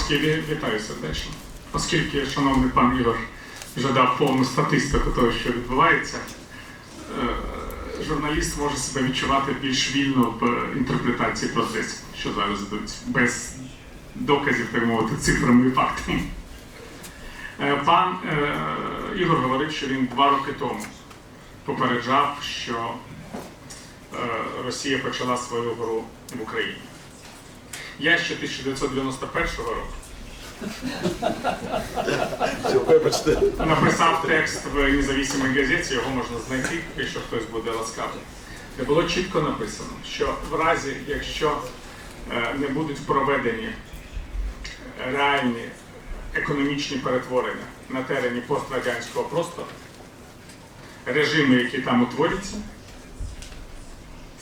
Покровський, ві- вітаю сердечно. Оскільки, шановний пан Ігор вже дав повну статистику того, що відбувається, е, журналіст може себе відчувати більш вільно в інтерпретації процесів, що зараз йдуть, без доказів, так мовити, цифрами і фактами. Е, Пан е, Ігор говорив, що він два роки тому попереджав, що Росія почала свою гру в Україні. Я ще 1991 року вибачте. написав текст в независимій газеті, його можна знайти, якщо хтось буде ласкавий. Де було чітко написано, що в разі, якщо е, не будуть проведені реальні економічні перетворення на терені пострадянського простору, режими, які там утворюються,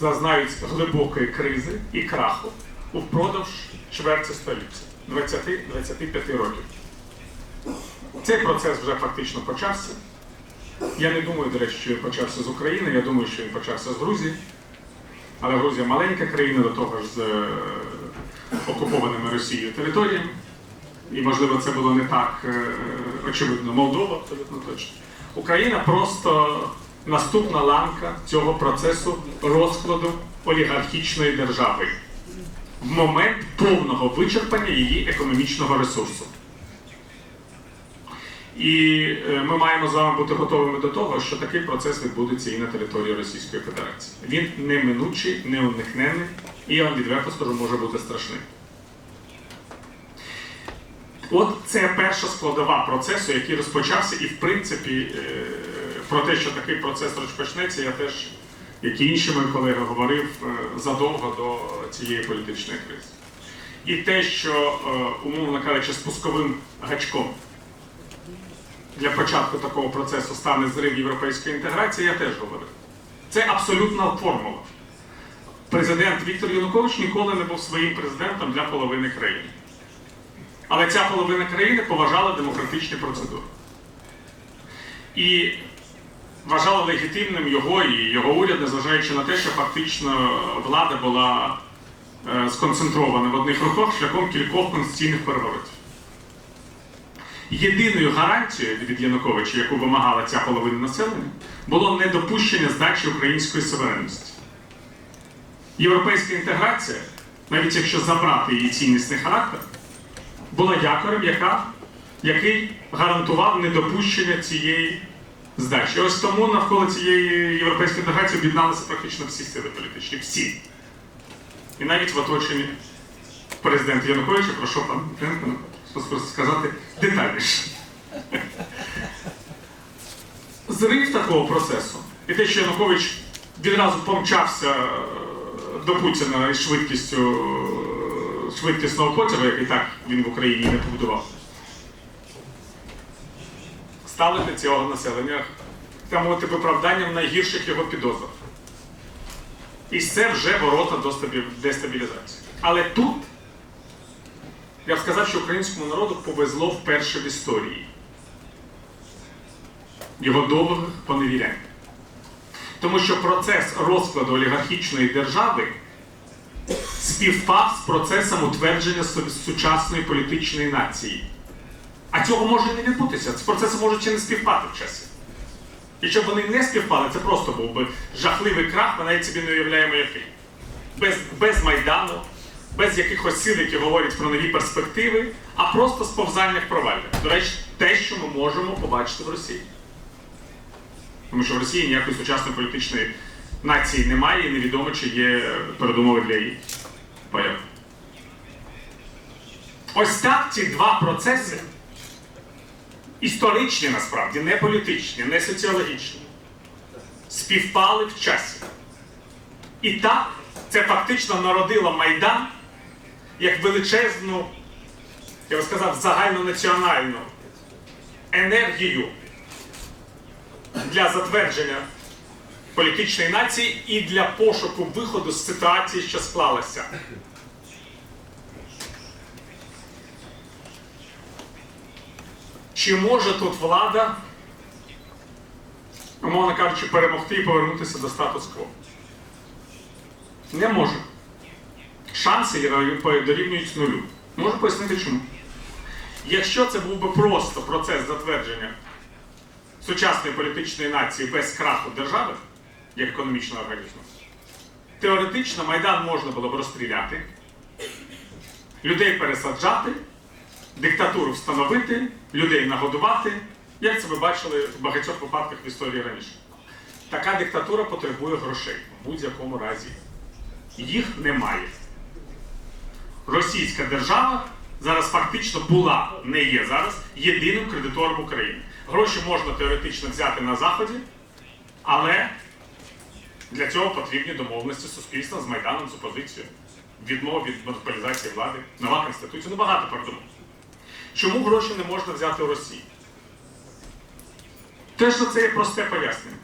зазнають глибокої кризи і краху упродовж чверті століття 20-25 років. Цей процес вже фактично почався. Я не думаю, до речі, що він почався з України, я думаю, що він почався з Грузії. Але Грузія маленька країна, до того ж з е, окупованими Росією територіями. І, можливо, це було не так е, очевидно. Молдова абсолютно точно. Україна просто наступна ланка цього процесу розкладу олігархічної держави в момент повного вичерпання її економічного ресурсу. І е, ми маємо з вами бути готовими до того, що такий процес відбудеться і на території Російської Федерації. Він неминучий, неуникнений, і я вам відверто скажу, може бути страшним. От це перша складова процесу, який розпочався, і в принципі е, про те, що такий процес розпочнеться, я теж, як і інші мої колеги, говорив е, задовго до цієї політичної кризи. І те, що, е, умовно кажучи, спусковим гачком для початку такого процесу стане зрив європейської інтеграції, я теж говорив. Це абсолютна формула. Президент Віктор Янукович ніколи не був своїм президентом для половини країни. Але ця половина країни поважала демократичні процедури. І вважала легітимним його і його уряд, незважаючи на те, що фактично влада була е, сконцентрована в одних руках шляхом кількох конституційних переворотів. Єдиною гарантією від Януковича, яку вимагала ця половина населення, було недопущення здачі української суверенності. Європейська інтеграція, навіть якщо забрати її ціннісний характер, була якорем, яка, який гарантував недопущення цієї здачі. Ось тому навколо цієї європейської інтеграції об'єдналися практично всі сили політичні. Всі. І навіть в оточенні президента Януковича, про що пан Тимко сказати детальніше. Зрив такого процесу і те, що Янукович відразу помчався е, до Путіна із швидкістю е, швидкісного потягу, який так він в Україні не побудував. Стали для цього населення так мовити виправданням найгірших його підозр. І це вже ворота до дестабілізації. Але тут я б сказав, що українському народу повезло вперше в історії. Його довгих поневірянь. Тому що процес розкладу олігархічної держави співпав з процесом утвердження сучасної політичної нації. А цього може не відбутися. Ці процеси можуть і не співпати в часі. Якщо б вони не співпали, це просто був би жахливий крах, ми навіть собі не уявляємо який. Без, без Майдану, без якихось сил, які говорять про нові перспективи, а просто сповзання в. До речі, те, що ми можемо побачити в Росії. Тому що в Росії ніякої сучасної політичної нації немає і невідомо, чи є передумови для її появи. Ось так ці два процеси, історичні насправді, не політичні, не соціологічні, співпали в часі. І так це фактично народило Майдан як величезну, я би сказав, загальнонаціональну енергію для затвердження політичної нації і для пошуку виходу з ситуації, що склалася. Чи може тут влада, умовно кажучи, перемогти і повернутися до статус-кво? Не може. Шанси дорівнюють нулю. Можу пояснити чому. Якщо це був би просто процес затвердження сучасної політичної нації без краху держави, як економічного організму, теоретично Майдан можна було б розстріляти, людей пересаджати, диктатуру встановити, людей нагодувати, як це ви бачили в багатьох випадках в історії раніше. Така диктатура потребує грошей в будь-якому разі. Їх немає. Російська держава зараз фактично була, не є зараз єдиним кредитором України. Гроші можна теоретично взяти на Заході, але для цього потрібні домовленості суспільства з Майданом, з опозицією, відмова від монополізації влади, нова конституція, ну багато передумов. Чому гроші не можна взяти у Росії? Те, що це є просте пояснення.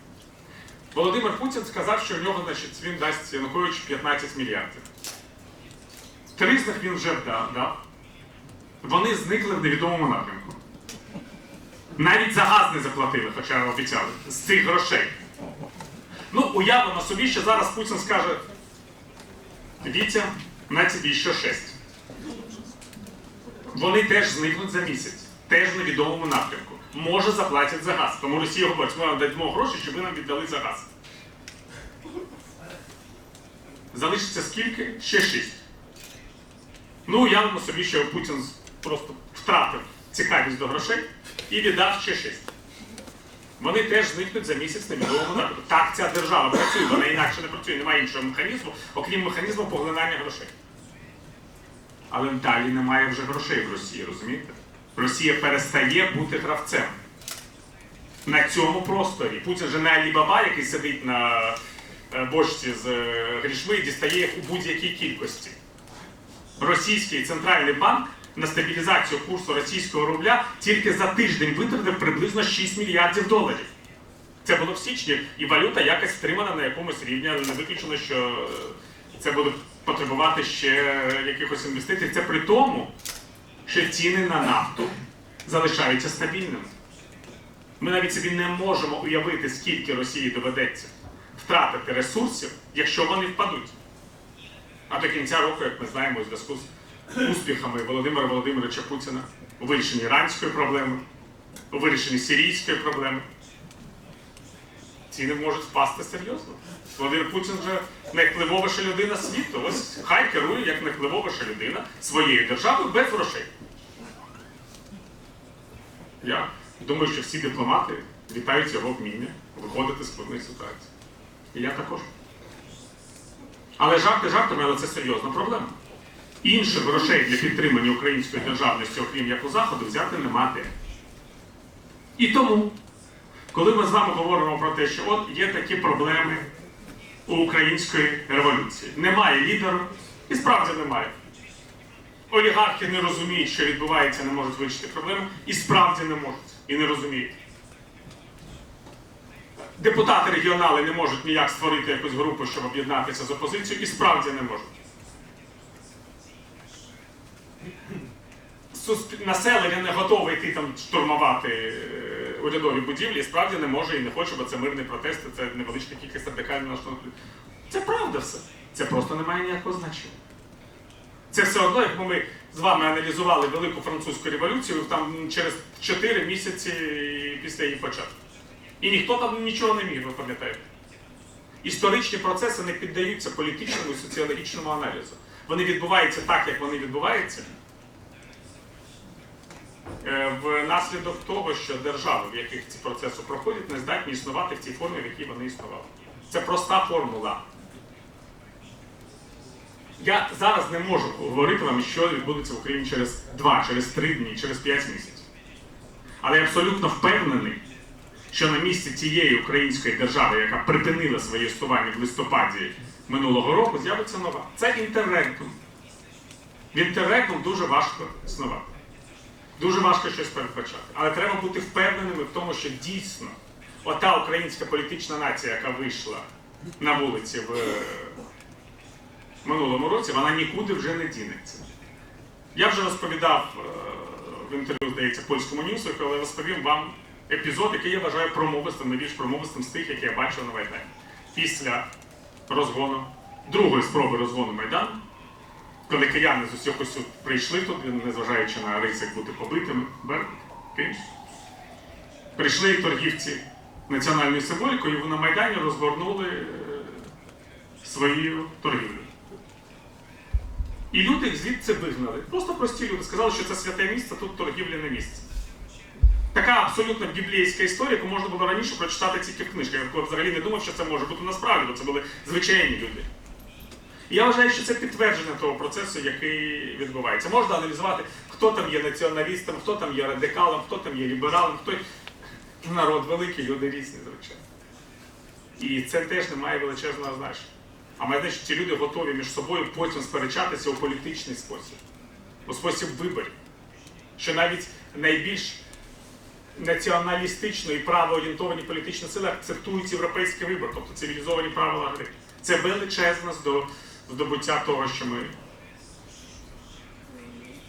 Володимир Путін сказав, що у нього значить, він дасть Янукович 15 мільярдів. Три з них він вже дав. дав. Вони зникли в невідомому напрямку. Навіть за газ не заплатили, хоча обіцяли, з цих грошей. Ну, уявимо собі, що зараз Путін скаже: дивіться, на тобі ще шесть. Вони теж зникнуть за місяць, теж в невідомому напрямку. Може заплатять за газ. Тому Росія говорить, ми вам даємо гроші, щоб ви нам віддали за газ. Залишиться скільки? Ще шість. Ну, уявимо собі, що Путін просто втратив цікавість до грошей і віддав ще шість. Вони теж зникнуть за місяць на відомому напрямку. Так ця держава працює, вона інакше не працює, немає іншого механізму, окрім механізму поглинання грошей. Але далі немає вже грошей в Росії, розумієте? Росія перестає бути гравцем. На цьому просторі. Путін же не Алібаба, який сидить на е, бочці з е, грішми і дістає їх у будь-якій кількості. Російський центральний банк на стабілізацію курсу російського рубля тільки за тиждень витратив приблизно 6 мільярдів доларів. Це було в січні, і валюта якось втримана на якомусь рівні, але не виключено, що е, це буде потребувати ще якихось інвестицій. Це при тому, що ціни на нафту залишаються стабільними. Ми навіть собі не можемо уявити, скільки Росії доведеться втратити ресурсів, якщо вони впадуть. А до кінця року, як ми знаємо, у зв'язку з успіхами Володимира Володимировича Путіна у вирішенні іранської проблеми, у вирішенні сирійської проблеми, ціни можуть впасти серйозно. Володимир Путін вже найвпливовіша людина світу. Ось хай керує як найвпливовіша людина своєю державою без грошей. Я думаю, що всі дипломати вітають його вміння виходити з складних ситуацій. І я також. Але жарти жартами, але це серйозна проблема. Інших грошей для підтримання української державності, окрім як у Заходу, взяти нема де. І тому, коли ми з вами говоримо про те, що от є такі проблеми української революції, немає лідера, і справді немає. Олігархи не розуміють, що відбувається, не можуть вирішити проблему, і справді не можуть, і не розуміють. Депутати регіонали не можуть ніяк створити якусь групу, щоб об'єднатися з опозицією, і справді не можуть. Населення не готове йти там штурмувати урядові будівлі, і справді не може і не хоче, бо це мирні протести, це невеличка кількість радикально налаштованих. Це правда все. Це просто не має ніякого значення. Це все одно, як ми з вами аналізували Велику Французьку революцію там через 4 місяці після її початку. І ніхто там нічого не міг, ви пам'ятаєте. Історичні процеси не піддаються політичному і соціологічному аналізу. Вони відбуваються так, як вони відбуваються, внаслідок того, що держави, в яких ці процеси проходять, не здатні існувати в тій формі, в якій вони існували. Це проста формула. Я зараз не можу говорити вам, що відбудеться в Україні через 2, через 3 дні, через 5 місяців. Але я абсолютно впевнений, що на місці тієї української держави, яка припинила своє існування в листопаді минулого року, з'явиться нова. Це інтеррегнум. В інтеррегнум дуже важко існувати. Дуже важко щось передбачати. Але треба бути впевненими в тому, що дійсно ота українська політична нація, яка вийшла на вулиці в минулому році, вона нікуди вже не дінеться. Я вже розповідав е, в інтерв'ю, здається, польському ньюсу, коли розповім вам епізод, який я вважаю промовистим, найбільш промовистим з тих, які я бачив на Майдані. Після розгону, другої спроби розгону Майдану, коли кияни з усього сюди прийшли туди, незважаючи на ризик бути побитими, прийшли торгівці національною символікою, і на Майдані розгорнули е, свою торгівлю. І люди звідси вигнали. Просто прості люди сказали, що це святе місце, тут торгівля не місце. Така абсолютно біблійська історія, яку можна було раніше прочитати тільки в книжках. Я взагалі не думав, що це може бути насправді, бо це були звичайні люди. І я вважаю, що це підтвердження того процесу, який відбувається. Можна аналізувати, хто там є націоналістом, хто там є радикалом, хто там є лібералом, хто народ великий, люди різні, звичайно. І це теж не має величезного значення. А має значить, ці люди готові між собою потім сперечатися у політичний спосіб, у спосіб виборів. Що навіть найбільш націоналістично і правоорієнтовані політичні сили акцептують європейський вибор, тобто цивілізовані правила гри. Це величезне здо- здобуття того, що ми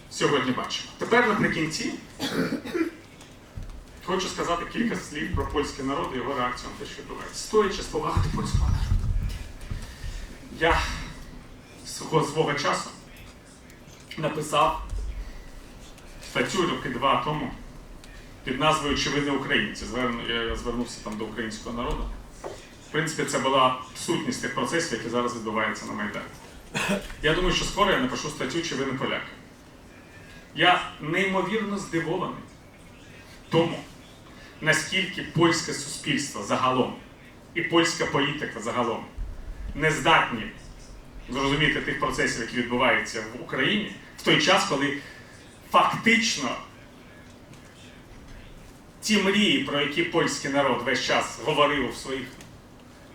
сьогодні бачимо. Тепер наприкінці хочу сказати кілька слів про польський народ і його реакцію на те, що відбувається. Стоячи з польського народу. Я свого свого часу написав статтю роки два тому під назвою Чи ви не українці? Я звернувся там до українського народу. Принципі, це була сутність тих процесів, які зараз відбуваються на Майдані. Я думаю, що скоро я напишу статтю Чи ви не поляки. Я неймовірно здивований тому, наскільки польське суспільство загалом і польська політика загалом не здатні зрозуміти тих процесів, які відбуваються в Україні, в той час, коли фактично ті мрії, про які польський народ весь час говорив у своїх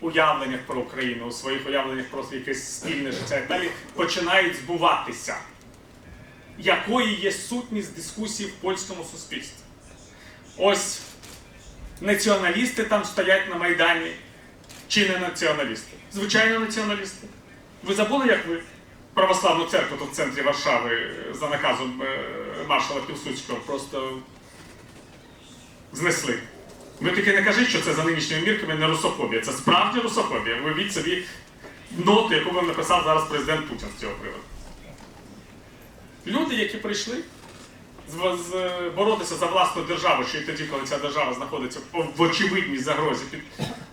уявленнях про Україну, у своїх уявленнях про якесь спільне життя і далі, починають збуватися. Якою є сутність дискусії в польському суспільстві? Ось націоналісти там стоять на Майдані, чи не націоналісти? Звичайно, націоналісти. Ви забули, як ви православну церкву тут в центрі Варшави е, за наказом е, маршала Пілсудського просто знесли. Ви тільки не кажіть, що це за нинішніми мірками не русофобія. Це справді русофобія. Вивіть собі ноту, яку вам написав зараз президент Путін з цього приводу. Люди, які прийшли боротися за власну державу, ще й тоді, коли ця держава знаходиться в очевидній загрозі під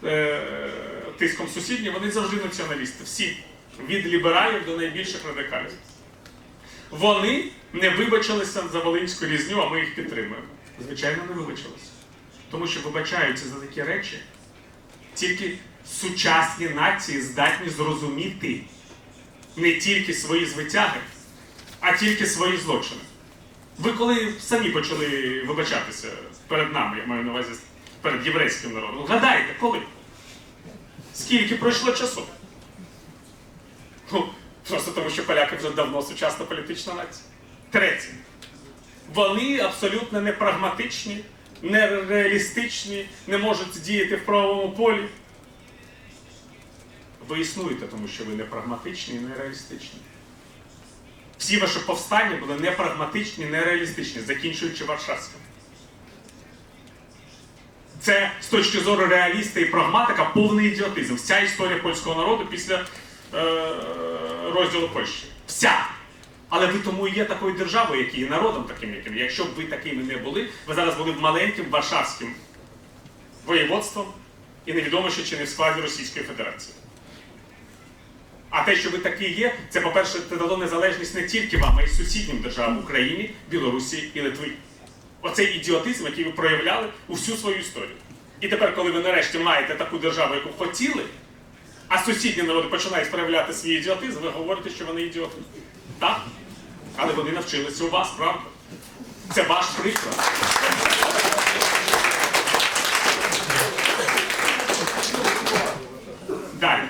е, тиском сусідніх, вони завжди націоналісти. Всі. Від лібералів до найбільших радикалів. Вони не вибачилися за Волинську різню, а ми їх підтримуємо. Звичайно, не вибачилися. Тому що вибачаються за такі речі. Тільки сучасні нації здатні зрозуміти не тільки свої звитяги, а тільки свої злочини. Ви коли самі почали вибачатися перед нами, я маю на увазі перед єврейським народом, гадайте, коли? Скільки пройшло часу? Ну, просто тому, що поляки вже давно сучасна політична нація. Третє. Вони абсолютно не прагматичні, не можуть діяти в правовому полі. Ви існуєте, тому що ви не прагматичні і не реалістичні. Всі ваші повстання були не прагматичні, не закінчуючи Варшавським. Це з точки зору реаліста і прагматика повний ідіотизм. Вся історія польського народу після е, розділу Польщі. Вся. Але ви тому і є такою державою, як і народом таким, яким. Якщо б ви такими не були, ви зараз були б маленьким Варшавським воєводством і невідомо ще чи не в складі Російської Федерації. А те, що ви такі є, це, по-перше, це дало незалежність не тільки вам, а й сусіднім державам Україні, Білорусі і Литві. Оцей ідіотизм, який ви проявляли у всю свою історію. І тепер, коли ви нарешті маєте таку державу, яку хотіли, а сусідні народи починають проявляти свій ідіотизм, ви говорите, що вони ідіоти. Так? Але вони навчилися у вас, правда? Це ваш приклад. Далі.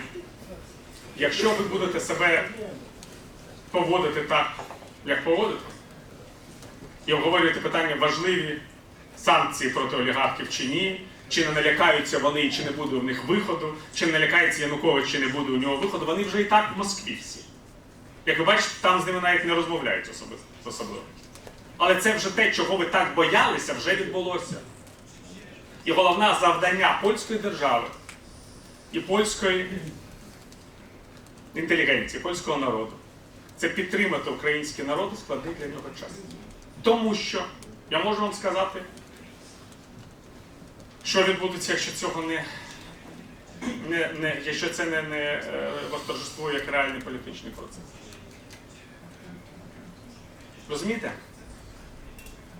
Якщо ви будете себе поводити так, як поводите, і обговорювати питання важливі санкції проти олігархів чи ні, чи не налякаються вони, чи не буде у них виходу, чи не налякається Янукович, чи не буде у нього виходу, вони вже і так в Москві всі. Як ви бачите, там з ними навіть не розмовляють особливо. Але це вже те, чого ви так боялися, вже відбулося. І головне завдання польської держави і польської інтелігенції, польського народу це підтримати український народ у складний для нього час. Тому що я можу вам сказати, що відбудеться, якщо цього не, не, не якщо це не, не е, восторжествує як реальний політичний процес. Розумієте?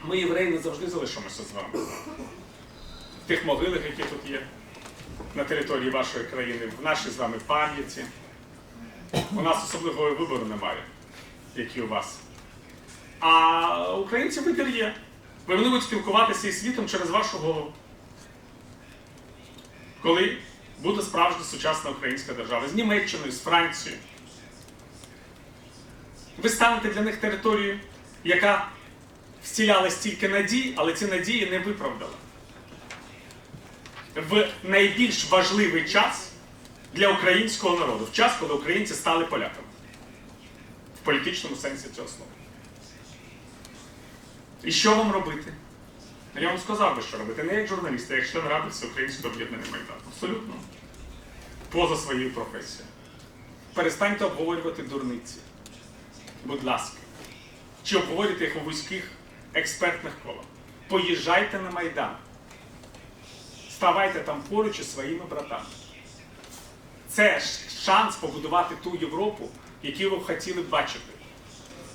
Ми, євреї, не завжди залишимося з вами. В тих могилах, які тут є, на території вашої країни, в нашій з вами пам'яті. У нас особливого вибору немає, як і у вас. А українці вибір є. Вони будуть спілкуватися із світом через вашу голову. Коли буде справжня сучасна українська держава з Німеччиною, з Францією. Ви станете для них територією, яка встіляла стільки надій, але ці надії не виправдала. В найбільш важливий час для українського народу, в час, коли українці стали поляками. В політичному сенсі цього слова. І що вам робити? Я вам сказав би, що робити. Не як журналіст, а як член ради Всеукраїнського об'єднання Майдану. Абсолютно. Поза своєю професією. Перестаньте обговорювати дурниці. Будь ласка. Чи обговорюйте їх у вузьких експертних колах. Поїжджайте на Майдан. Ставайте там поруч із своїми братами. Це ж шанс побудувати ту Європу, яку ви б хотіли бачити.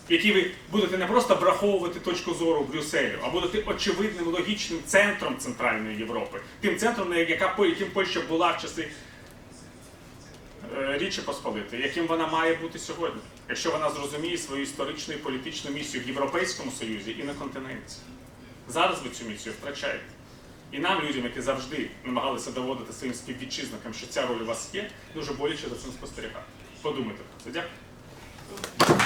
В якій ви будете не просто враховувати точку зору Брюсселю, а будете очевидним логічним центром Центральної Європи. Тим центром, яка, яким Польща була в часи Річі Посполитої, яким вона має бути сьогодні, якщо вона зрозуміє свою історичну і політичну місію в Європейському Союзі і на континенті. Зараз ви цю місію втрачаєте. І нам, людям, які завжди намагалися доводити своїм співвітчизникам, що ця роль у вас є, дуже боляче за цим спостерігати. Подумайте про це. Дякую.